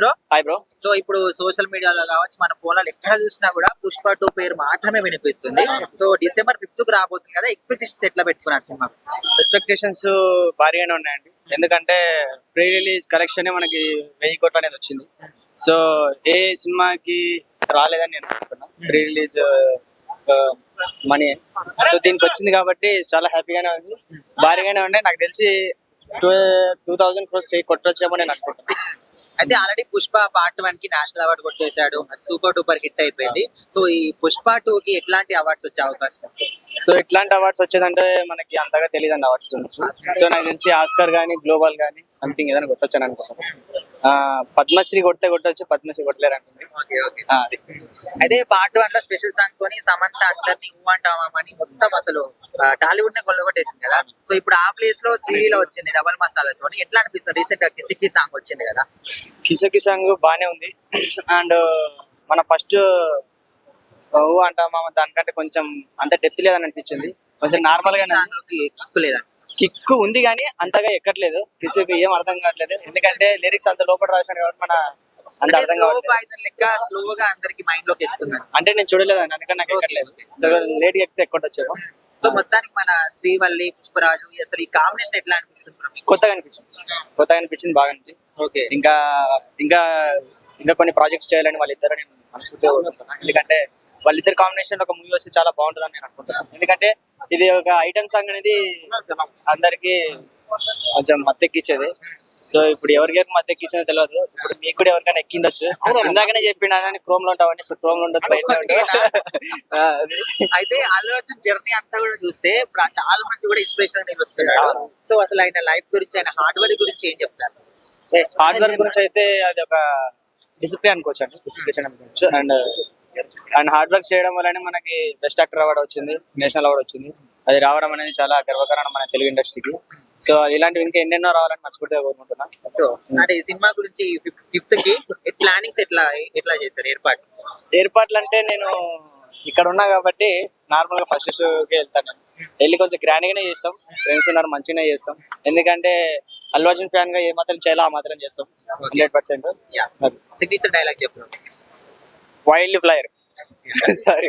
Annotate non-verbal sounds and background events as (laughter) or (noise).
Bro hi bro so ఇప్పుడు social మీడియాలో కావచ్చు మన ఫోన్లలో ఎక్కడ చూసినా కూడా పుష్ప టూ పేరు మాత్రమే వినిపిస్తుంది. సో డిసెంబర్ ఫిఫ్త్కు రాబోతుంది కదా ఎక్స్పెక్టేషన్స్ ఎట్లా పెట్టుకున్నారు సినిమా? ఎక్స్పెక్టేషన్స్ భారీగానే ఉన్నాయండి. ఎందుకంటే ప్రీ రిలీజ్ కలెక్షన్ మనకి వెయ్యి కోట్ల అనేది వచ్చింది. సో ఏ సినిమాకి రాలేదని నేను అనుకుంటున్నా ప్రీ రిలీజ్ మనీ సో దీనికి వచ్చింది కాబట్టి చాలా హ్యాపీగానే ఉంది. భారీగానే ఉన్నాయి. నాకు తెలిసి టూ టూ థౌజండ్ క్రోస్ కొట్టొచ్చేమో నేను అనుకుంటున్నాను అయితే ఆల్రెడీ పుష్ప పార్ట్ వన్కి నేషనల్ అవార్డు కొట్టేశాడు. అది సూపర్ డూపర్ హిట్ అయిపోయింది. సో ఈ పుష్ప టూ కి ఎట్లాంటి అవార్డ్స్ వచ్చే అవకాశం? సో ఇట్లాంటి అవార్డ్స్ వచ్చేదంటే మనకి అంతగా తెలియదు అండి అవార్డ్స్ గురించి. సో నాకు తెలిసి ఆస్కర్ కానీ గ్లోబల్ కానీ సంథింగ్ ఏదైనా కొట్టొచ్చు అనుకుంటున్నాను. పద్మశ్రీ కొడితే కొట్టొచ్చు పద్మశ్రీ కొట్టలేరు అంటుంది అయితే పార్ట్ వన్లో స్పెషల్ సాంగ్ తోని సమంత అందరినీ ఊ అంటామని మొత్తం అసలు టాలీవుడ్ నే కొల్లగొట్టేసింది కదా. సో ఇప్పుడు ఆ ప్లేస్లో శ్రీలీల వచ్చింది డబల్ మసాలాతోని ఎట్లా అనిపిస్తుంది? రీసెంట్గా కిసికి సాంగ్ వచ్చింది కదా. కిసకి సాంగ్ బాగానే ఉంది. అండ్ మన ఫస్ట్ ఊ అంటామా దానికంటే కొంచెం అంత డెప్త్ లేదని అనిపించింది. కొంచెం నార్మల్లోకి కిక్కు లేదండి కిక్ ఉంది కానీ అంతగా ఎక్కట్లేదు. కిసకి ఏం అర్థం కావట్లేదు. ఎందుకంటే లిరిక్స్ అంత లోపల రాశాను కాబట్టి మన అంత అర్థం స్లోగా అందరికి మైండ్లోకి ఎక్కుతుంది అంటే నేను చూడలేదండి అందుకని నాకు ఎక్కట్లేదు. సో లేట్ ఎక్కితే ఎక్కొట్టొచ్చేమో. సో మొత్తానికి మన శ్రీవల్లి పుష్పరాజు అసలు ఈ కాంబినేషన్ ఎట్లా అనిపిస్తుంది కొత్తగా అనిపించింది. కొత్తగా అనిపించింది బాగా అనిపించింది. ఓకే. ఇంకా ఇంకా ఇంకా కొన్ని ప్రాజెక్ట్స్ చేయాలని వాళ్ళిద్దరు నేను కోరుకుంటున్నాను. ఎందుకంటే వాళ్ళిద్దరు కాంబినేషన్ ఒక మూవీ వస్తే చాలా బాగుంటుందని నేను అనుకుంటున్నాను. ఎందుకంటే ఇది ఒక ఐటమ్ సాంగ్ అనేది అందరికి కొంచెం మత్తెక్కిచ్చేది. సో ఇప్పుడు ఎవరికి మత్తు ఎక్కించిందో తెలియదు ఇప్పుడు మీకు కూడా ఎవరికైనా ఎక్కిండొచ్చు. ఇందాకనే చెప్పిండు అని క్రోమ్లో ఉంటామని సో క్రోమ్లో ఉండదు బయట. అయితే అల్లు అర్జున్ జర్నీ అంతా కూడా చూస్తే చాలా మంది కూడా ఇన్స్పిరేషన్ నిలుస్తున్నాడు సో అసలు ఆయన లైఫ్ గురించి ఆయన హార్డ్ వర్క్ గురించి ఏం చెప్తారు? హార్డ్ వర్క్ గురించి అయితే అది ఒక డిసిప్లిన్ అనుకోవచ్చు అండి. డిసిప్లిన్ అనుకోవచ్చు అండ్ అండ్ హార్డ్ వర్క్ చేయడం వల్లనే మనకి బెస్ట్ యాక్టర్ అవార్డు వచ్చింది నేషనల్ అవార్డు వచ్చింది. అది రావడం అనేది చాలా గర్వకారణం మన తెలుగు ఇండస్ట్రీకి సో ఇలాంటివి ఇంకా ఎన్నెన్నో రావాలని మనస్ఫూర్తిగా కోరుకుంటున్నాను సో అంటే ఈ సినిమా గురించి ఫిఫ్త్కి ప్లానింగ్స్ ఎట్లా ఎట్లా చేశారు? ఏర్పాటు? ఏర్పాట్లు అంటే నేను ఇక్కడ ఉన్నా కాబట్టి నార్మల్గా ఫస్ట్ షోకి వెళ్తాను. వెళ్ళి కొంచెం గ్రాండ్ గానే చేస్తాం. ఫ్రెండ్స్ ఉన్నారు మంచిగానే చేస్తాం. ఎందుకంటే అల్లు అర్జున్ ఫ్యాన్గా ఏ మాత్రం చేయాలో ఆ మాత్రం చేస్తాం. హండ్రెడ్ పర్సెంట్ సిగ్నేచర్ డైలాగ్ చెప్పు. Wild fire (laughs) sorry